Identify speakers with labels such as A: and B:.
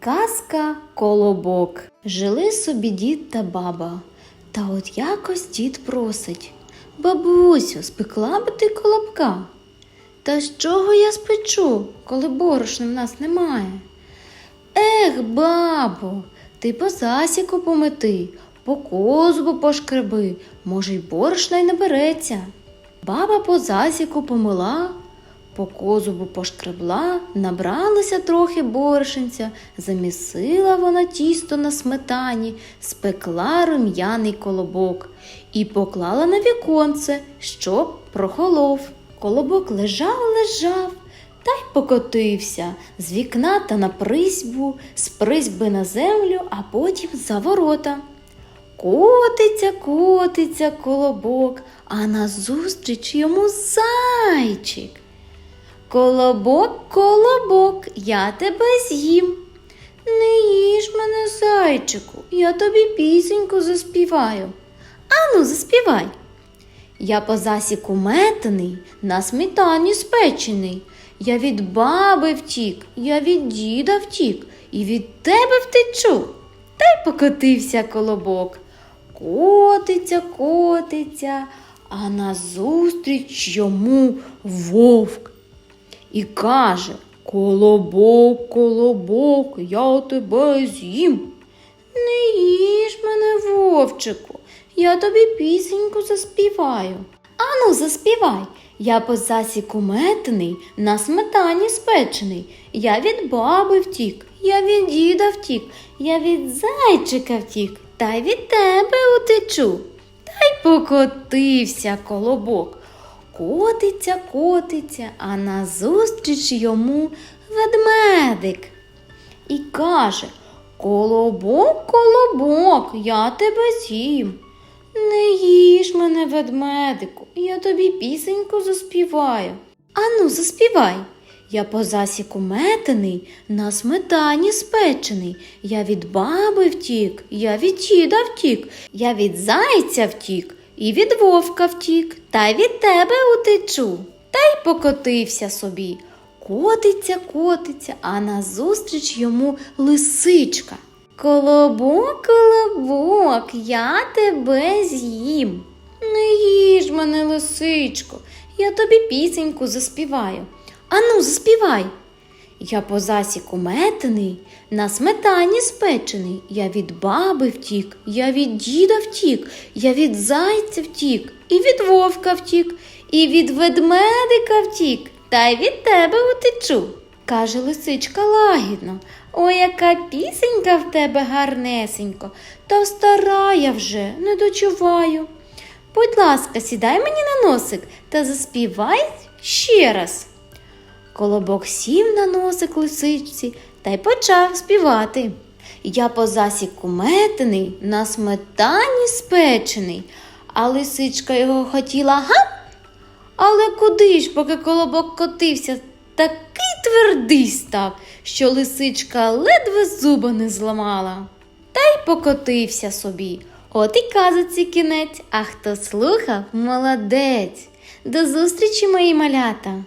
A: Казка Колобок. Жили собі дід та баба. Та от якось дід просить. Бабусю, спекла би ти колобка. Та з чого я спечу, коли борошна в нас немає? Ех, бабо, ти по засіку помети, по козубу пошкреби, може, й борошна й не береться. Баба по засіку помила, по козубу пошкребла, набралося трохи борошенця, замісила вона тісто на сметані, спекла рум'яний колобок і поклала на віконце, щоб прохолов. Колобок лежав, лежав та й покотився з вікна та на присьбу, з присьби на землю, а потім за ворота. Котиться, котиться колобок, а назустріч йому зайчик. Колобок, колобок, я тебе з'їм. Не їж мене, зайчику, я тобі пісеньку заспіваю. Ану, заспівай. Я по засіку метений, на сметані спечений. Я від баби втік, я від діда втік, і від тебе втечу. Та й покотився колобок. Котиться, котиться, а назустріч йому вовк. І каже Колобок, колобок, я тебе з'їм. Не їж мене, вовчику, я тобі пісеньку заспіваю. Ану, заспівай. Я по засіку метений, на сметані спечений. Я від баби втік, я від діда втік, я від зайчика втік, та й від тебе утечу. Та й покотився колобок. Котиться, котиться, а назустріч йому ведмедик. І каже Колобок, колобок, я тебе з'їм. Не їж мене, ведмедику, я тобі пісеньку заспіваю. Ану, заспівай. Я по засіку метений, на сметані спечений. Я від баби втік, я від діда втік, я від зайця втік, і від вовка втік, та від тебе утечу. Та й покотився собі. Котиться, котиться, а назустріч йому лисичка. Колобок, колобок, я тебе з'їм. Не їж мене, лисичко, я тобі пісеньку заспіваю. Ану, заспівай. Я по засіку метений, на сметані спечений. Я від баби втік, я від діда втік, я від зайця втік, і від вовка втік, і від ведмедика втік, та й від тебе утечу. Каже лисичка лагідно. Ой, яка пісенька в тебе гарнесенько, та стара я вже не дочуваю. Будь ласка, сідай мені на носик та заспівай ще раз. Колобок сів на носик лисичці та й почав співати. Я по засіку метений, на сметані спечений, а лисичка його хотіла гап. Але куди ж, поки колобок котився, такий твердий став, що лисичка ледве зуба не зламала. Та й покотився собі. От і казоці кінець, а хто слухав, молодець. До зустрічі, мої малята!